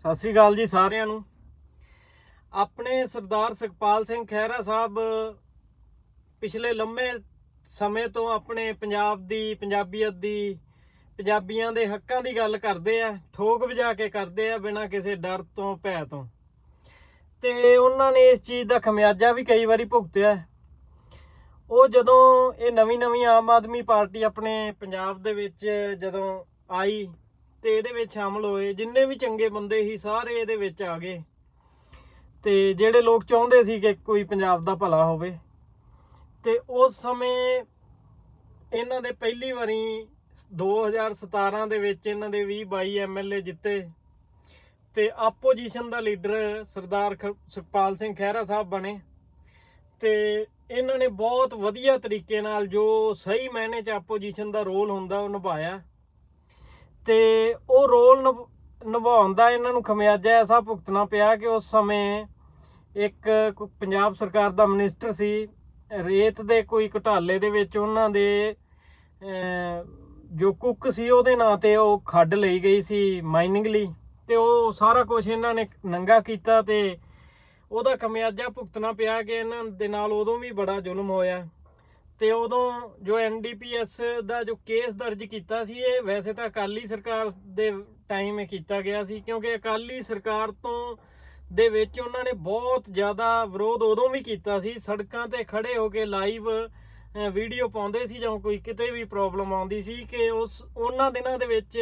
ਸਤਿ ਸ੍ਰੀ ਅਕਾਲ ਜੀ ਸਾਰਿਆਂ ਨੂੰ। ਆਪਣੇ ਸਰਦਾਰ ਸੁਖਪਾਲ ਸਿੰਘ ਖਹਿਰਾ ਸਾਹਿਬ ਪਿਛਲੇ ਲੰਮੇ ਸਮੇਂ ਤੋਂ ਆਪਣੇ ਪੰਜਾਬ ਦੀ, ਪੰਜਾਬੀਅਤ ਦੀ, ਪੰਜਾਬੀਆਂ ਦੇ ਹੱਕਾਂ ਦੀ ਗੱਲ ਕਰਦੇ ਆ, ਠੋਕ ਵਜਾ ਕੇ ਕਰਦੇ ਆ ਬਿਨਾਂ ਕਿਸੇ ਡਰ ਤੋਂ, ਭੈ ਤੋਂ। ਤੇ ਉਹਨਾਂ ਨੇ ਇਸ ਚੀਜ਼ ਦਾ ਖਮਿਆਜਾ ਵੀ ਕਈ ਵਾਰੀ ਭੁਗਤਿਆ। ਉਹ ਜਦੋਂ ਇਹ ਨਵੀਂ ਨਵੀਂ ਆਮ ਆਦਮੀ ਪਾਰਟੀ ਆਪਣੇ ਪੰਜਾਬ ਦੇ ਵਿੱਚ ਜਦੋਂ ਆਈ ਤੇ ਇਹਦੇ ਵਿੱਚ ਸ਼ਾਮਲ ਹੋਏ। ਜਿੰਨੇ ਵੀ ਚੰਗੇ ਬੰਦੇ ਸੀ, ਸਾਰੇ ਇਹਦੇ ਵਿੱਚ ਆ ਗਏ। ਤੇ ਜਿਹੜੇ ਲੋਕ ਚਾਹੁੰਦੇ ਸੀ ਕਿ ਕੋਈ ਪੰਜਾਬ ਦਾ ਭਲਾ ਹੋਵੇ, ਤੇ ਉਸ ਸਮੇਂ ਇਹਨਾਂ ਦੇ ਪਹਿਲੀ ਵਾਰੀ 2017 ਦੇ ਵਿੱਚ ਇਹਨਾਂ ਦੇ 20 22 ਐਮਐਲਏ ਜਿੱਤੇ। ਤੇ ਆਪੋਜੀਸ਼ਨ ਦਾ ਲੀਡਰ ਸਰਦਾਰ ਖ- ਸੁਖਪਾਲ ਸਿੰਘ ਖਹਿਰਾ ਸਾਹਿਬ ਬਣੇ। ਤੇ ਇਹਨਾਂ ਨੇ ਬਹੁਤ ਵਧੀਆ ਤਰੀਕੇ ਨਾਲ ਜੋ ਸਹੀ ਮਾਇਨੇ 'ਚ ਆਪੋਜੀਸ਼ਨ ਦਾ ਰੋਲ ਹੁੰਦਾ, ਉਹ ਨਿਭਾਇਆ। ਤੇ ਉਹ ਰੋਲ ਨਿਭ- ਨਿਭਾਉਣ ਦਾ ਇਹਨਾਂ ਨੂੰ ਖਮਿਆਜਾ ਐਸਾ ਭੁਗਤਣਾ ਪਿਆ ਕਿ ਉਸ ਸਮੇਂ ਇੱਕ ਪੰਜਾਬ ਸਰਕਾਰ ਦਾ ਮਿਨਿਸਟਰ ਸੀ, ਰੇਤ ਦੇ ਕੋਈ ਘੁਟਾਲੇ ਦੇ ਵਿੱਚ ਉਹਨਾਂ ਦੇ ਜੋ ਕੁੱਕ ਸੀ ਉਹਦੇ ਨਾਂ ਤੇ ਉਹ ਖੱਡ ਲਈ ਗਈ ਸੀ ਮਾਈਨਿੰਗ ਲਈ ਤੇ ਉਹ ਸਾਰਾ ਕੁਝ ਇਹਨਾਂ ਨੇ ਨੰਗਾ ਕੀਤਾ ਤੇ ਉਹਦਾ ਖਮਿਆਜਾ ਭੁਗਤਣਾ ਪਿਆ ਕਿ ਇਹਨਾਂ ਦੇ ਨਾਲ ਉਦੋਂ ਵੀ ਬੜਾ ਜ਼ੁਲਮ ਹੋਇਆ। ਤੇ ਉਦੋਂ ਜੋ ਐਨਡੀਪੀਐਸ ਦਾ ਜੋ ਕੇਸ ਦਰਜ ਕੀਤਾ ਸੀ, ਇਹ ਵੈਸੇ ਤਾਂ ਅਕਾਲੀ ਸਰਕਾਰ ਦੇ ਟਾਈਮ ਇਹ ਕੀਤਾ ਗਿਆ ਸੀ, ਕਿਉਂਕਿ ਅਕਾਲੀ ਸਰਕਾਰ ਤੋਂ ਦੇ ਵਿੱਚ ਉਹਨਾਂ ਨੇ ਬਹੁਤ ਜ਼ਿਆਦਾ ਵਿਰੋਧ ਉਦੋਂ ਵੀ ਕੀਤਾ ਸੀ, ਸੜਕਾਂ ਤੇ ਖੜੇ ਹੋ ਕੇ ਲਾਈਵ ਵੀਡੀਓ ਪਾਉਂਦੇ ਸੀ ਜਾਂ ਕੋਈ ਕਿਤੇ ਵੀ ਪ੍ਰੋਬਲਮ ਆਉਂਦੀ ਸੀ ਕਿ ਉਸ, ਉਹਨਾਂ ਦਿਨਾਂ ਦੇ ਵਿੱਚ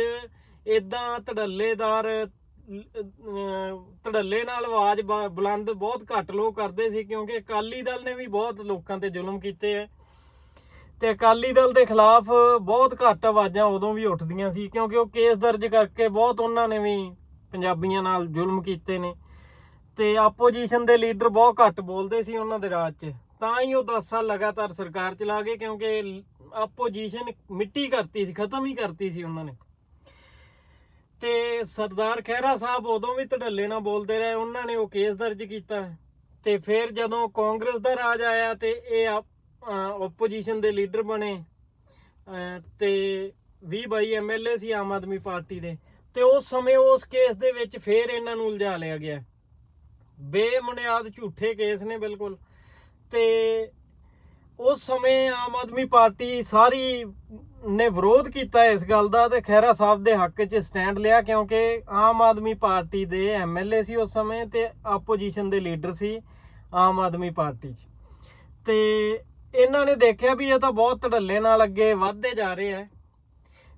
ਇਦਾਂ ਧੜੱਲੇਦਾਰ ਧੜੱਲੇ ਨਾਲ ਆਵਾਜ਼ ਬ- ਬੁਲੰਦ ਬਹੁਤ ਘੱਟ ਲੋਕ ਕਰਦੇ ਸੀ, ਕਿਉਂਕਿ ਅਕਾਲੀ ਦਲ ਨੇ ਵੀ ਬਹੁਤ ਲੋਕਾਂ ਤੇ ਜ਼ੁਲਮ ਕੀਤੇ ਐ ਤੇ ਅਕਾਲੀ ਦਲ ਦੇ ਖਿਲਾਫ ਬਹੁਤ ਘੱਟ ਆਵਾਜ਼ਾਂ ਉਦੋਂ ਵੀ ਉੱਠਦੀਆਂ ਸੀ, ਕਿਉਂਕਿ ਉਹ ਕੇਸ ਦਰਜ ਕਰਕੇ ਬਹੁਤ ਉਹਨਾਂ ਨੇ ਵੀ ਪੰਜਾਬੀਆਂ ਨਾਲ ਜ਼ੁਲਮ ਕੀਤੇ ਨੇ ਤੇ ਆਪੋਜੀਸ਼ਨ ਦੇ ਲੀਡਰ ਬਹੁਤ ਘੱਟ ਬੋਲਦੇ ਸੀ ਉਹਨਾਂ ਦੇ ਰਾਜ 'ਚ। ਤਾਂ ਹੀ ਉਹ 10 ਸਾਲ ਲਗਾਤਾਰ ਸਰਕਾਰ ਚਲਾ ਗਏ, ਕਿਉਂਕਿ ਆਪੋਜੀਸ਼ਨ ਮਿੱਟੀ ਕਰਤੀ ਸੀ, ਖਤਮ ਹੀ ਕਰਤੀ ਸੀ ਉਹਨਾਂ ਨੇ। ਤੇ ਸਰਦਾਰ ਖਹਿਰਾ ਸਾਹਿਬ ਉਦੋਂ ਵੀ ਧੜੱਲੇ ਨਾਲ ਬੋਲਦੇ ਰਹੇ, ਉਹਨਾਂ ਨੇ ਉਹ ਕੇਸ ਦਰਜ ਕੀਤਾ। ਤੇ ਫਿਰ ਜਦੋਂ ਕਾਂਗਰਸ ਦਾ ਰਾਜ ਆਇਆ ਤੇ ਇਹ ਆਪੋਜੀਸ਼ਨ ਦੇ ਲੀਡਰ ਬਣੇ ਅਹ, ਤੇ 20 22 ਐਮਐਲਏ ਸੀ ਆਮ ਆਦਮੀ ਪਾਰਟੀ ਦੇ ਤੇ ਉਸ ਸਮੇਂ ਉਸ ਕੇਸ ਦੇ ਵਿੱਚ ਫਿਰ ਇਹਨਾਂ ਨੂੰ ਉਲਝਾ ਲਿਆ ਗਿਆ। ਬੇਬੁਨਿਆਦ ਝੂਠੇ ਕੇਸ ਨੇ ਬਿਲਕੁਲ। ਤੇ ਉਸ ਸਮੇਂ ਆਮ ਆਦਮੀ ਪਾਰਟੀ ਸਾਰੀ ਨੇ ਵਿਰੋਧ ਕੀਤਾ ਇਸ ਗੱਲ ਦਾ ਤੇ ਖਹਿਰਾ ਸਾਹਿਬ ਦੇ ਹੱਕ 'ਚ ਸਟੈਂਡ ਲਿਆ ਕਿਉਂਕਿ ਆਮ ਆਦਮੀ ਪਾਰਟੀ ਦੇ ਐਮਐਲਏ ਸੀ ਉਸ ਸਮੇਂ ਤੇ ਆਪੋਜੀਸ਼ਨ ਦੇ ਲੀਡਰ ਸੀ ਆਮ ਆਦਮੀ ਪਾਰਟੀ 'ਚ। ਤੇ ਇਹਨਾਂ ਨੇ ਦੇਖਿਆ ਵੀ ਇਹ ਤਾਂ ਬਹੁਤ ਧੜੱਲੇ ਨਾਲ ਅੱਗੇ ਵਧਦੇ ਜਾ ਰਹੇ ਆ।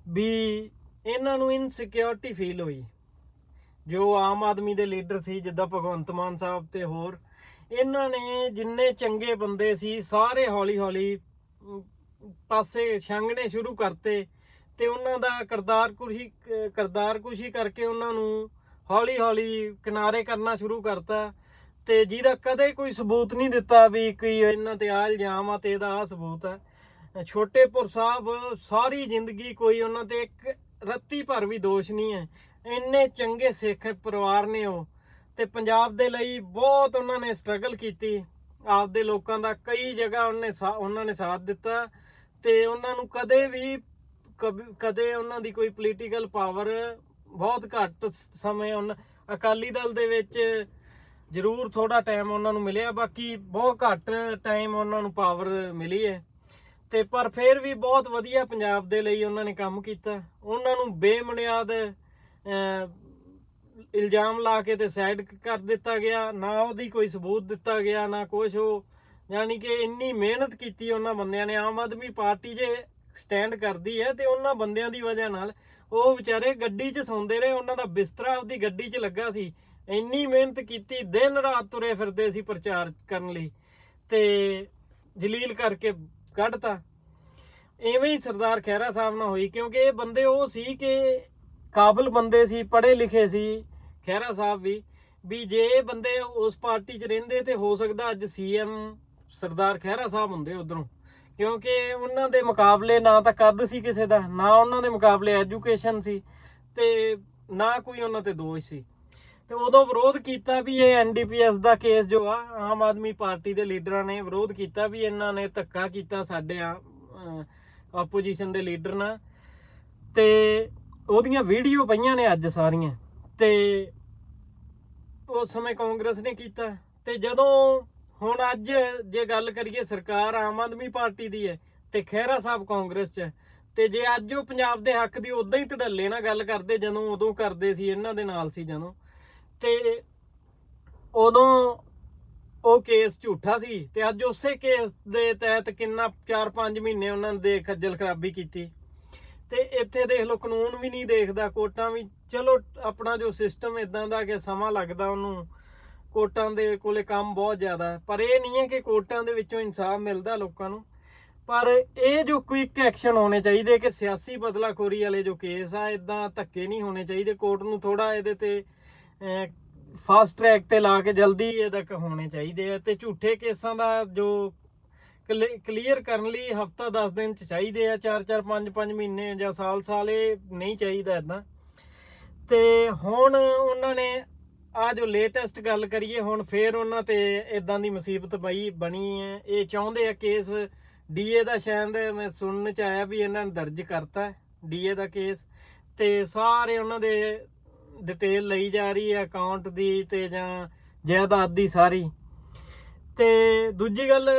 ਵੀ ਇਹਨਾਂ ਨੂੰ ਇਨਸਿਕਿਉਰਿਟੀ ਫੀਲ ਹੋਈ। ਜੋ ਆਮ ਆਦਮੀ ਦੇ ਲੀਡਰ ਸੀ, ਜਿੱਦਾਂ ਭਗਵੰਤ ਮਾਨ ਸਾਹਿਬ ਤੇ ਹੋਰ, ਇਹਨਾਂ ਨੇ ਜਿੰਨੇ ਚੰਗੇ ਬੰਦੇ ਸੀ, ਸਾਰੇ ਹੌਲੀ ਹੌਲੀ ਪਾਸੇ ਛੰਗਣੇ ਸ਼ੁਰੂ ਕਰਤੇ ਤੇ ਉਹਨਾਂ ਦਾ ਕਰਦਾਰ ਕੁਸ਼ੀ ਕਰਦਾਰ ਕੁਸ਼ੀ ਕਰਕੇ ਉਹਨਾਂ ਨੂੰ ਹੌਲੀ ਹੌਲੀ ਕਿਨਾਰੇ ਕਰਨਾ ਸ਼ੁਰੂ ਕਰਤਾ। ਤੇ ਜਿਹਦਾ ਕਦੇ ਕੋਈ ਸਬੂਤ ਨਹੀਂ ਦਿੱਤਾ ਵੀ ਕੋਈ ਇਹਨਾਂ ਤੇ ਆ ਇਲਜ਼ਾਮ ਆ ਤੇ ਇਹਦਾ ਆ ਸਬੂਤ ਹੈ ਛੋਟੇਪੁਰ ਸਾਹਿਬ ਸਾਰੀ ਜ਼ਿੰਦਗੀ ਕੋਈ ਉਹਨਾਂ ਤੇ ਇੱਕ ਰੱਤੀ ਭਰ ਵੀ ਦੋਸ਼ ਨਹੀਂ ਹੈ। ਇੰਨੇ ਚੰਗੇ ਸਿੱਖ ਪਰਿਵਾਰ ਨੇ ਉਹ ਤੇ ਪੰਜਾਬ ਦੇ ਲਈ ਬਹੁਤ ਉਹਨਾਂ ਨੇ ਸਟਰਗਲ ਕੀਤੀ। ਆਪਦੇ ਲੋਕਾਂ ਦਾ ਕਈ ਜਗ੍ਹਾ ਉਹਨੇ ਸਾ- ਉਹਨਾਂ ਨੇ ਸਾਥ ਦਿੱਤਾ ਤੇ ਉਹਨਾਂ ਨੂੰ ਕਦੇ ਵੀ ਕਬ- ਕਦੇ ਉਹਨਾਂ ਦੀ ਕੋਈ ਪੋਲੀਟੀਕਲ ਪਾਵਰ ਬਹੁਤ ਘੱਟ ਸਮੇਂ ਉਹਨਾਂ ਅਕਾਲੀ ਦਲ ਦੇ ਵਿੱਚ ਜ਼ਰੂਰ ਥੋੜਾ ਟਾਈਮ ਉਹਨਾਂ ਨੂੰ ਮਿਲਿਆ, ਬਾਕੀ ਬਹੁਤ ਘੱਟ ਟਾਈਮ ਉਹਨਾਂ ਨੂੰ ਪਾਵਰ ਮਿਲੀ ਹੈ। ਤੇ ਪਰ ਫਿਰ ਵੀ ਬਹੁਤ ਵਧੀਆ ਪੰਜਾਬ ਦੇ ਲਈ ਉਹਨਾਂ ਨੇ ਕੰਮ ਕੀਤਾ। ਉਹਨਾਂ ਨੂੰ ਬੇਮੁਨਿਆਦ ਇਲਜ਼ਾਮ ਲਾ ਕੇ ਤੇ ਸਾਈਡ ਕਰ ਦਿੱਤਾ ਗਿਆ। ਨਾ ਉਹਦੀ ਕੋਈ ਸਬੂਤ ਦਿੱਤਾ ਗਿਆ, ਨਾ ਕੁਝ ਉਹ, ਯਾਨੀ ਕਿ ਇੰਨੀ ਮਿਹਨਤ ਕੀਤੀ ਉਹਨਾਂ ਬੰਦਿਆਂ ਨੇ। ਆਮ ਆਦਮੀ ਪਾਰਟੀ ਜੇ ਸਟੈਂਡ ਕਰਦੀ ਹੈ ਤੇ ਉਹਨਾਂ ਬੰਦਿਆਂ ਦੀ ਵਜ੍ਹਾ ਨਾਲ ਉਹ ਵਿਚਾਰੇ ਗੱਡੀ 'ਚ ਸੌਂਦੇ ਰਹੇ। ਉਹਨਾਂ ਦਾ ਬਿਸਤਰਾ ਆਪਦੀ ਗੱਡੀ 'ਚ ਲੱਗਾ ਸੀ। ਇੰਨੀ ਮਿਹਨਤ ਕੀਤੀ, ਦਿਨ ਰਾਤ ਤੁਰੇ ਫਿਰਦੇ ਸੀ ਪ੍ਰਚਾਰ ਕਰਨ ਲਈ ਤੇ ਜਲੀਲ ਕਰਕੇ ਕੱਢਤਾ। ਐਵੇਂ ਹੀ ਸਰਦਾਰ ਖਹਿਰਾ ਸਾਹਿਬ ਨਾਲ ਹੋਈ, ਕਿਉਂਕਿ ਇਹ ਬੰਦੇ ਉਹ ਸੀ ਕਿ ਕਾਬਲ ਬੰਦੇ ਸੀ, ਪੜ੍ਹੇ ਲਿਖੇ ਸੀ ਖਹਿਰਾ ਸਾਹਿਬ ਵੀ ਵੀ ਜੇ ਇਹ ਬੰਦੇ ਉਸ ਪਾਰਟੀ 'ਚ ਰਹਿੰਦੇ ਤੇ ਹੋ ਸਕਦਾ ਅੱਜ ਸੀਐਮ ਸਰਦਾਰ ਖਹਿਰਾ ਸਾਹਿਬ ਹੁੰਦੇ ਉਧਰੋਂ, ਕਿਉਂਕਿ ਉਹਨਾਂ ਦੇ ਮੁਕਾਬਲੇ ਨਾ ਤਾਂ ਕੱਦ ਸੀ ਕਿਸੇ ਦਾ, ਨਾ ਉਹਨਾਂ ਦੇ ਮੁਕਾਬਲੇ ਐਜੂਕੇਸ਼ਨ ਸੀ ਤੇ ਨਾ ਕੋਈ ਉਹਨਾਂ ਤੇ ਦੋਸ਼ ਸੀ। ਤੇ ਉਦੋਂ ਵਿਰੋਧ ਕੀਤਾ ਵੀ ਇਹ ਐਨਡੀਪੀਐਸ ਦਾ ਕੇਸ ਜੋ ਆ, ਆਮ ਆਦਮੀ ਪਾਰਟੀ ਦੇ ਲੀਡਰਾਂ ਨੇ ਵਿਰੋਧ ਕੀਤਾ ਵੀ ਇਹਨਾਂ ਨੇ ਧੱਕਾ ਕੀਤਾ ਸਾਡੇ ਆ ਆਪੋਜੀਸ਼ਨ ਦੇ ਲੀਡਰ ਨਾਲ। ਤੇ ਉਹਦੀਆਂ ਵੀਡੀਓ ਪਈਆਂ ਨੇ ਅੱਜ ਸਾਰੀਆਂ। ਤੇ ਉਸ ਸਮੇਂ ਕਾਂਗਰਸ ਨੇ ਕੀਤਾ। ਤੇ ਜਦੋਂ ਹੁਣ ਅੱਜ ਜੇ ਗੱਲ ਕਰੀਏ, ਸਰਕਾਰ ਆਮ ਆਦਮੀ ਪਾਰਟੀ ਦੀ ਹੈ ਤੇ ਖਹਿਰਾ ਸਾਹਿਬ ਕਾਂਗਰਸ 'ਚ ਹੈ। ਤੇ ਜੇ ਅੱਜ ਉਹ ਪੰਜਾਬ ਦੇ ਹੱਕ ਦੀ ਉਦਾਂ ਹੀ ਧੜੱਲੇ ਨਾਲ ਗੱਲ ਕਰਦੇ, ਜਦੋਂ ਉਦੋਂ ਕਰਦੇ ਸੀ, ਇਹਨਾਂ ਦੇ ਨਾਲ ਸੀ ਜਦੋਂ। ਤੇ ਉਦੋਂ ਉਹ ਕੇਸ ਝੂਠਾ ਸੀ ਤੇ ਅੱਜ ਉਸੇ ਕੇਸ ਦੇ ਤਹਿਤ ਕਿੰਨਾ 4-5 ਮਹੀਨੇ ਉਹਨਾਂ ਨੇ ਖੱਜਲ ਖਰਾਬੀ ਕੀਤੀ। ਤੇ ਇੱਥੇ ਦੇਖ ਲਓ, ਕਾਨੂੰਨ ਵੀ ਨਹੀਂ ਦੇਖਦਾ, ਕੋਰਟਾਂ ਵੀ, ਚਲੋ ਆਪਣਾ ਜੋ ਸਿਸਟਮ ਇਦਾਂ ਦਾ ਕਿ ਸਮਾਂ ਲੱਗਦਾ ਉਹਨੂੰ, ਕੋਰਟਾਂ ਦੇ ਕੋਲੇ ਕੰਮ ਬਹੁਤ ਜ਼ਿਆਦਾ, ਪਰ ਇਹ ਨਹੀਂ ਹੈ ਕਿ ਕੋਰਟਾਂ ਦੇ ਵਿੱਚੋਂ ਇਨਸਾਫ ਮਿਲਦਾ ਲੋਕਾਂ ਨੂੰ। ਪਰ ਇਹ ਜੋ ਕੁਇਕ ਐਕਸ਼ਨ ਹੋਣੇ ਚਾਹੀਦੇ ਕਿ ਸਿਆਸੀ ਬਦਲਾਖੋਰੀ ਵਾਲੇ ਜੋ ਕੇਸ ਆ ਇਦਾਂ ਧੱਕੇ ਨਹੀਂ ਹੋਣੇ ਚਾਹੀਦੇ, ਕੋਰਟ ਨੂੰ ਥੋੜਾ ਇਹਦੇ ਤੇ ਫਾਸਟ ਟਰੈਕ ਤੇ ਲਾ ਕੇ ਜਲਦੀ ਇਹਦਾ ਤੱਕ ਹੋਣੇ ਚਾਹੀਦੇ ਆ ਤੇ ਝੂਠੇ ਕੇਸਾਂ ਦਾ ਜੋ ਕਲੀਅਰ ਕਰਨ ਲਈ ਹਫਤਾ 10 ਦਿਨ ਚ ਚਾਹੀਦੇ ਆ 4 4 5 5 ਮਹੀਨੇ ਜਾਂ ਸਾਲ ਸਾਲ ਇਹ ਨਹੀਂ ਚਾਹੀਦਾ ਇਦਾਂ ਤੇ ਹੁਣ ਉਹਨਾਂ ਨੇ ਆ ਜੋ ਲੇਟੈਸਟ ਗੱਲ ਕਰੀਏ, ਹੁਣ ਫੇਰ ਉਹਨਾਂ ਤੇ ਇਦਾਂ ਦੀ ਮੁਸੀਬਤ ਪਈ, ਬਣੀ ਹੈ ਇਹ ਚਾਹੁੰਦੇ ਆ ਕੇਸ ਡੀਏ ਦਾ ਸ਼ਾਇਦ ਮੈਂ ਸੁਣਨ ਚ ਆਇਆ ਵੀ ਇਹਨਾਂ ਨੇ ਦਰਜ ਕਰਤਾ ਡੀਏ ਦਾ ਕੇਸ। ਤੇ ਸਾਰੇ ਉਹਨਾਂ ਦੇ ਡਿਟੇਲ ਲਈ ਜਾ ਰਹੀ ਹੈ ਅਕਾਊਂਟ ਦੀ ਤੇ ਜਾਂ ਜਾਇਦਾਦ ਦੀ ਸਾਰੀ। ਤੇ ਦੂਜੀ ਗੱਲ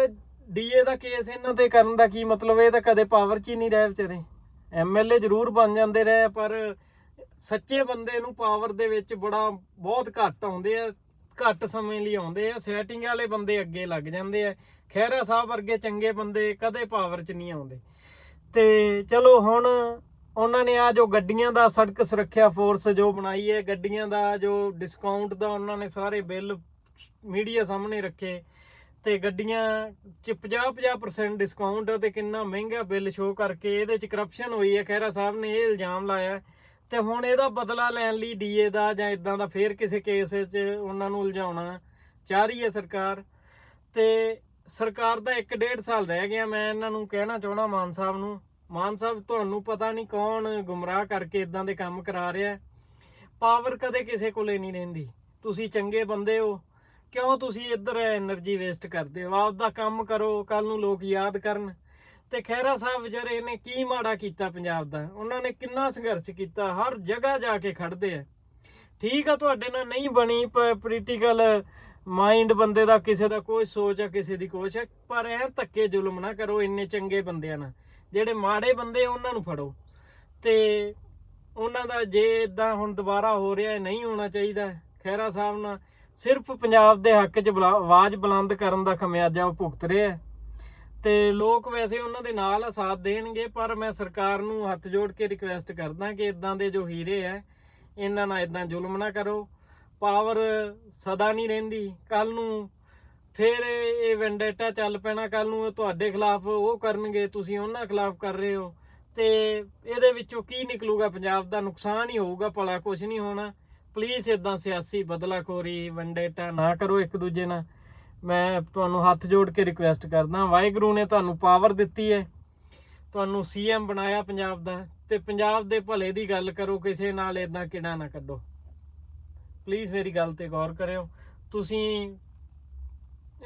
ਡੀਏ ਦਾ ਕੇਸ ਇਹਨਾਂ ਤੇ ਕਰਨ ਦਾ ਕੀ ਮਤਲਬ? ਇਹ ਤਾਂ ਕਦੇ ਪਾਵਰ 'ਚ ਹੀ ਨਹੀਂ ਰਹੇ ਵਿਚਾਰੇ। ਐਮਐਲਏ ਜ਼ਰੂਰ ਬਣ ਜਾਂਦੇ ਰਹੇ, ਪਰ ਸੱਚੇ ਬੰਦੇ ਨੂੰ ਪਾਵਰ ਦੇ ਵਿੱਚ ਬੜਾ, ਬਹੁਤ ਘੱਟ ਆਉਂਦੇ ਆ, ਘੱਟ ਸਮੇਂ ਲਈ ਆਉਂਦੇ ਆ। ਸੈਟਿੰਗ ਵਾਲੇ ਬੰਦੇ ਅੱਗੇ ਲੱਗ ਜਾਂਦੇ ਆ। ਖਹਿਰਾ ਸਾਹਿਬ ਵਰਗੇ ਚੰਗੇ ਬੰਦੇ ਕਦੇ ਪਾਵਰ 'ਚ ਨਹੀਂ ਆਉਂਦੇ। ਤੇ ਚਲੋ ਹੁਣ ਉਹਨਾਂ ਨੇ ਆ ਜੋ ਗੱਡੀਆਂ ਦਾ ਸੜਕ ਸੁਰੱਖਿਆ ਫੋਰਸ ਜੋ ਬਣਾਈ ਹੈ, ਗੱਡੀਆਂ ਦਾ ਜੋ ਡਿਸਕਾਊਂਟ ਦਾ ਉਹਨਾਂ ਨੇ ਸਾਰੇ ਬਿੱਲ ਮੀਡੀਆ ਸਾਹਮਣੇ ਰੱਖੇ ਤੇ ਗੱਡੀਆਂ ਚ 50-50% ਡਿਸਕਾਊਂਟ ਤੇ ਕਿੰਨਾ ਮਹਿੰਗਾ ਬਿੱਲ ਸ਼ੋਅ ਕਰਕੇ ਇਹਦੇ ਚ ਕਰਪਸ਼ਨ ਹੋਈ ਹੈ। ਖਹਿਰਾ ਸਾਹਿਬ ਨੇ ਇਹ ਇਲਜ਼ਾਮ ਲਾਇਆ ਤੇ ਹੁਣ ਇਹਦਾ ਬਦਲਾ ਲੈਣ ਲਈ ਡੀਏ ਦਾ ਜਾਂ ਇਦਾਂ ਦਾ ਫੇਰ ਕਿਸੇ ਕੇਸ 'ਚ ਉਹਨਾਂ ਨੂੰ ਉਲਝਾਉਣਾ ਚਾਹ ਰਹੀ ਹੈ ਸਰਕਾਰ ਤੇ ਸਰਕਾਰ ਦਾ 1.5 ਸਾਲ ਰਹਿ ਗਿਆ। ਮੈਂ ਇਹਨਾਂ ਨੂੰ ਕਹਿਣਾ ਚਾਹਣਾ ਮਾਨ ਸਾਹਿਬ ਨੂੰ ਮਾਨ ਸਾਹਿਬ, ਤੁਹਾਨੂੰ ਪਤਾ ਨਹੀਂ ਕੌਣ ਗੁੰਮਰਾਹ ਕਰਕੇ ਇਦਾਂ ਦੇ ਕੰਮ ਕਰਾ ਰਿਹਾ ਪਾਵਰ ਕਦੇ ਕਿਸੇ ਕੋਲੇ ਨਹੀਂ ਰਹਿੰਦੀ। ਤੁਸੀਂ ਚੰਗੇ ਬੰਦੇ ਹੋ। ਕਿਉਂ ਤੁਸੀਂ ਇੱਧਰ એનર્ਜੀ ਵੇਸਟ ਕਰਦੇ ਹੋ? ਆਪ ਦਾ ਕੰਮ ਕਰੋ ਕੱਲ ਨੂੰ ਲੋਕ ਯਾਦ ਕਰਨ। ਤੇ ਖੈਰਾ ਸਾਹਿਬ ਵਿਚਾਰੇ ਨੇ ਕੀ ਮਾੜਾ ਕੀਤਾ ਪੰਜਾਬ ਦਾ? ਉਹਨਾਂ ਨੇ ਕਿੰਨਾ ਸੰਘਰਸ਼ ਕੀਤਾ? ਹਰ ਜਗ੍ਹਾ ਜਾ ਕੇ ਖੜਦੇ ਆ। ਠੀਕ ਆ, ਤੁਹਾਡੇ ਨਾਲ ਨਹੀਂ ਬਣੀ ਪੋਲੀਟੀਕਲ ਮਾਈਂਡ ਬੰਦੇ ਦਾ ਕਿਸੇ ਦਾ ਕੋਈ ਸੋਚ ਆ, ਕਿਸੇ ਦੀ ਕੋਸ਼ ਆ। ਪਰ ਐ ਧੱਕੇ ਜ਼ੁਲਮ ਨਾ ਕਰੋ ਇੰਨੇ ਚੰਗੇ ਬੰਦਿਆਂ ਨਾਲ। ਜਿਹੜੇ ਮਾੜੇ ਬੰਦੇ ਉਹਨਾਂ ਨੂੰ ਫੜੋ। ਤੇ ਉਹਨਾਂ ਦਾ ਜੇ ਇਦਾਂ ਹੁਣ ਦੁਬਾਰਾ ਹੋ ਰਿਹਾ ਨਹੀਂ ਹੋਣਾ ਚਾਹੀਦਾ ਖਹਿਰਾ ਸਾਹਿਬ ਨਾਲ ਸਿਰਫ ਪੰਜਾਬ ਦੇ ਹੱਕ 'ਚ ਬੁਲਾ- ਆਵਾਜ਼ ਬੁਲੰਦ ਕਰਨ ਦਾ ਖਮਿਆਜਾ ਉਹ ਭੁਗਤ ਰਿਹਾ ਹੈ। ਤੇ ਲੋਕ ਵੈਸੇ ਉਹਨਾਂ ਦੇ ਨਾਲ ਸਾਥ ਦੇਣਗੇ, ਪਰ ਮੈਂ ਸਰਕਾਰ ਨੂੰ ਹੱਥ ਜੋੜ ਕੇ ਰਿਕਵੈਸਟ ਕਰਦਾ ਕਿ ਇਦਾਂ ਦੇ ਜੋ ਹੀਰੇ ਆ ਇਹਨਾਂ ਨਾਲ ਇਦਾਂ ਜ਼ੁਲਮ ਨਾ ਕਰੋ। ਪਾਵਰ ਸਦਾ ਨਹੀਂ ਰਹਿੰਦੀ। ਕੱਲ ਨੂੰ ਫਿਰ ਇਹ ਵੈਂਡੇਟਾ ਚੱਲ ਪੈਣਾ ਕੱਲ ਨੂੰ, ਤੁਹਾਡੇ ਖਿਲਾਫ ਉਹ ਕਰਨਗੇ, ਤੁਸੀਂ ਉਹਨਾਂ ਖਿਲਾਫ ਕਰ ਰਹੇ ਹੋ। ਤੇ ਇਹਦੇ ਵਿੱਚੋਂ ਕੀ ਨਿਕਲੂਗਾ? ਪੰਜਾਬ ਦਾ ਨੁਕਸਾਨ ਹੀ ਹੋਊਗਾ, ਭਲਾ ਕੁਝ ਨਹੀਂ ਹੋਣਾ। ਪਲੀਜ਼ ਇਦਾਂ ਸਿਆਸੀ ਬਦਲਾਖੋਰੀ, ਵੈਂਡੇਟਾ ਨਾ ਕਰੋ ਇੱਕ ਦੂਜੇ ਨਾਲ। ਮੈਂ ਤੁਹਾਨੂੰ ਹੱਥ ਜੋੜ ਕੇ ਰਿਕੁਐਸਟ ਕਰਦਾ, ਵਾਹਿਗੁਰੂ ਨੇ ਤੁਹਾਨੂੰ ਪਾਵਰ ਦਿੱਤੀ ਹੈ। ਤੁਹਾਨੂੰ ਸੀਐਮ ਬਣਾਇਆ ਪੰਜਾਬ ਦਾ, ਤੇ ਪੰਜਾਬ ਦੇ ਭਲੇ ਦੀ ਗੱਲ ਕਰੋ, ਕਿਸੇ ਨਾਲ ਇਦਾਂ ਕਿੜਾ ਨਾ ਕੱਢੋ। ਪਲੀਜ਼ ਮੇਰੀ ਗੱਲ ਤੇ ਗੌਰ ਕਰਿਓ। ਤੁਸੀਂ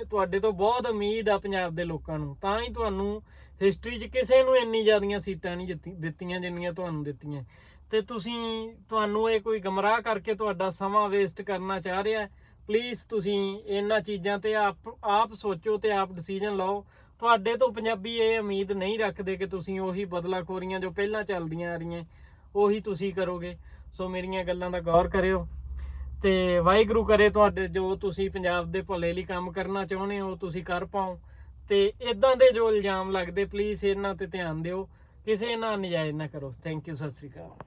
ਇਹ ਤੁਹਾਡੇ ਤੋਂ ਬਹੁਤ ਉਮੀਦ ਆ ਪੰਜਾਬ ਦੇ ਲੋਕਾਂ ਨੂੰ। ਤਾਂ ਹੀ ਤੁਹਾਨੂੰ ਹਿਸਟਰੀ 'ਚ ਕਿਸੇ ਨੂੰ ਇੰਨੀ ਜ਼ਿਆਦੀਆਂ ਸੀਟਾਂ ਨਹੀਂ ਜਿੱਤੀ- ਦਿੱਤੀਆਂ ਜਿੰਨੀਆਂ ਤੁਹਾਨੂੰ ਦਿੱਤੀਆਂ। ਤੇ ਤੁਸੀਂ, ਤੁਹਾਨੂੰ ਇਹ ਕੋਈ ਗਮਰਾਹ ਕਰਕੇ ਤੁਹਾਡਾ ਸਮਾਂ ਵੇਸਟ ਕਰਨਾ ਚਾਹ ਰਿਹਾ ਪਲੀਜ਼ ਤੁਸੀਂ ਇਹਨਾਂ ਚੀਜ਼ਾਂ ਤੇ ਆਪ ਆਪ ਸੋਚੋ ਤੇ ਆਪ ਡਿਸੀਜਨ ਲਓ। ਤੁਹਾਡੇ ਤੋਂ ਪੰਜਾਬੀ ਇਹ ਉਮੀਦ ਨਹੀਂ ਰੱਖਦੇ ਕਿ ਤੁਸੀਂ ਉਹੀ ਬਦਲਾਖੋਰੀਆਂ ਜੋ ਪਹਿਲਾਂ ਚੱਲਦੀਆਂ ਆ ਰਹੀਆਂ, ਉਹੀ ਤੁਸੀਂ ਕਰੋਗੇ। ਸੋ ਮੇਰੀਆਂ ਗੱਲਾਂ ਦਾ ਗੌਰ ਕਰਿਓ। ਤੇ ਵਾਹਿਗੁਰੂ ਕਰੇ ਤੁਹਾਡੇ, ਜੋ ਤੁਸੀਂ ਪੰਜਾਬ ਦੇ ਭਲੇ ਲਈ ਕੰਮ ਕਰਨਾ ਚਾਹੁੰਦੇ ਹੋ, ਤੁਸੀਂ ਕਰ ਪਾਓ। ਤੇ ਇਦਾਂ ਦੇ ਜੋ ਇਲਜ਼ਾਮ ਲੱਗਦੇ ਪਲੀਜ਼ ਇਹਨਾਂ ਤੇ ਧਿਆਨ ਦਿਓ। ਕਿਸੇ ਨਾਲ ਨਜਾਇਜ਼ ਨਾ ਕਰੋ। Thank you Sat Sri Akal.